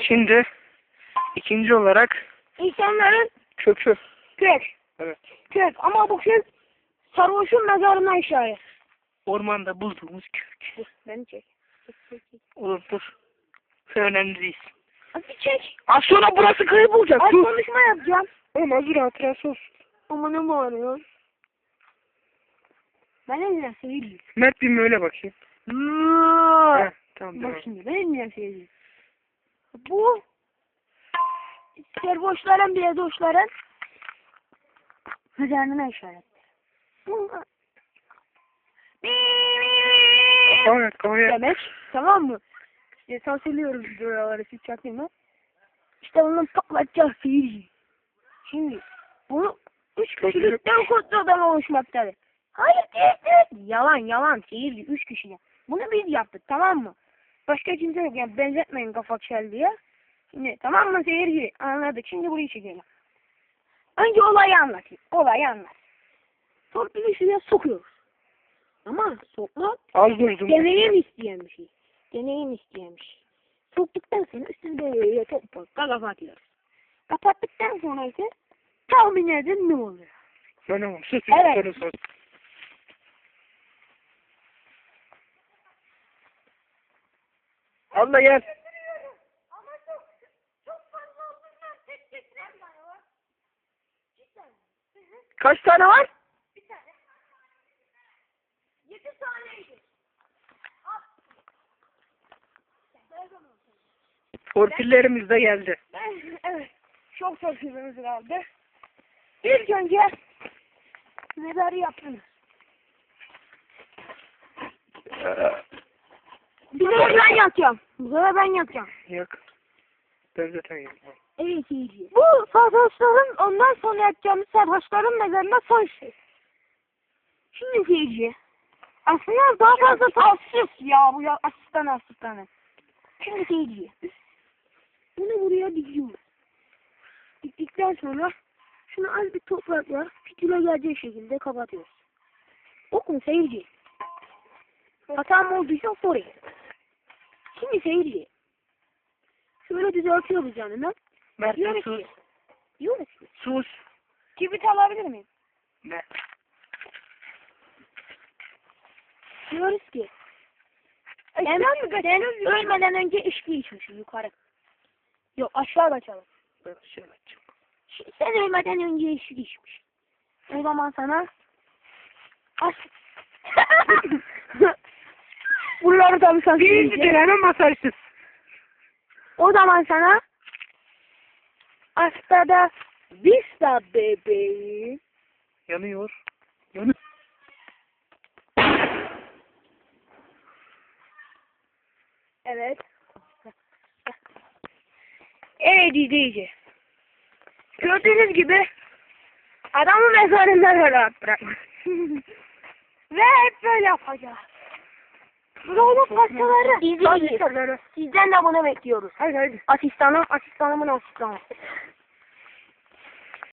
Şimdi ikinci olarak İnsanların kökü. kök. Evet. Kök. Ama bu kök sarhoşun mezarına işaret. Ormanda bulduğumuz kök. Dur beni çek. Çek çek çek. Olur dur. Sen önemli değilsin. Hadi çek. Az sonra burası kayıp olacak. Az Dur. konuşma yapacağım. Oğlum hazır hatırası olsun. Ama ne bağırıyorsun? Ben ne seyirciyim. Mert bir öyle bakayım. Heh, tamam Bak tamam. şimdi ben ne seyirciyim. Bu serboşların bir edoşların mezarına işaret. Bu Evet konuya. demek tamam mı? İşte sansürlüyoruz buraları siz çakmayın İşte onun patlatacak seyirci. Şimdi bunu üç kişilikten kurtludan oluşmaktadır. Hayır değil değil. Yalan yalan seyirci üç kişiden. Bunu biz yaptık tamam mı? Başka kimse yok yani benzetmeyin kafa kel diye. Şimdi tamam mı seyirci anladık şimdi burayı çekelim. Önce olayı anlatayım. Olayı anlat. Torpili suya sokuyoruz. Ama sokmak Az durdum. Deneyim isteyen bir şey. Deneyim isteyen bir şey. Soktuktan sonra üstünde böyle toprakla kapatıyoruz. Kapattıktan sonra ise tahmin edin ne oluyor? Ama. Abla gel. Kaç tane var? Yedi taneydi. Torpillerimiz de geldi. Ben, evet. Çok çok süremiz kaldı. İlk önce mezarı yaptınız. De ben yatacağım. Bu sefer ben yatacağım. Yok. Ben zaten yapmam. Evet iyi. Bu sarhoşların ondan sonra yapacağımız sarhoşların mezarına son şey. Şimdi seyirci. Aslında daha fazla tavsiye ya bu ya asistan asistanı. Şimdi seyirci. Bunu buraya dikiyoruz. Diktikten sonra şunu az bir toprakla fitile gelecek şekilde kapatıyoruz. Okun seyirci. Hatam olduysa sorry. Şimdi seyirci. Şöyle düzeltiyoruz yanına. Mert Diyoruz sus. ki. Diyoruz ki. Sus. Kibrit alabilir miyim? Ne? Diyoruz ki. Mi Sen ölmeden önce içki içmişim yukarı. Yok aşağı kaçalım. Ben şey yapacağım. Şimdi sen ölmeden önce içki içmiş. O zaman sana aç. Bunları da bir Birinci deneme masajsız. O zaman sana hasta da vista bebeğim. Yanıyor. Yanıyor. Evet. Evet izleyici. Gördüğünüz gibi adamı mezarında da rahat bırakmak. Ve hep böyle yapacağız. Böyle parçaları. İzleyici. Sizden de bunu bekliyoruz. Haydi haydi. Asistanım, asistanımın asistanı.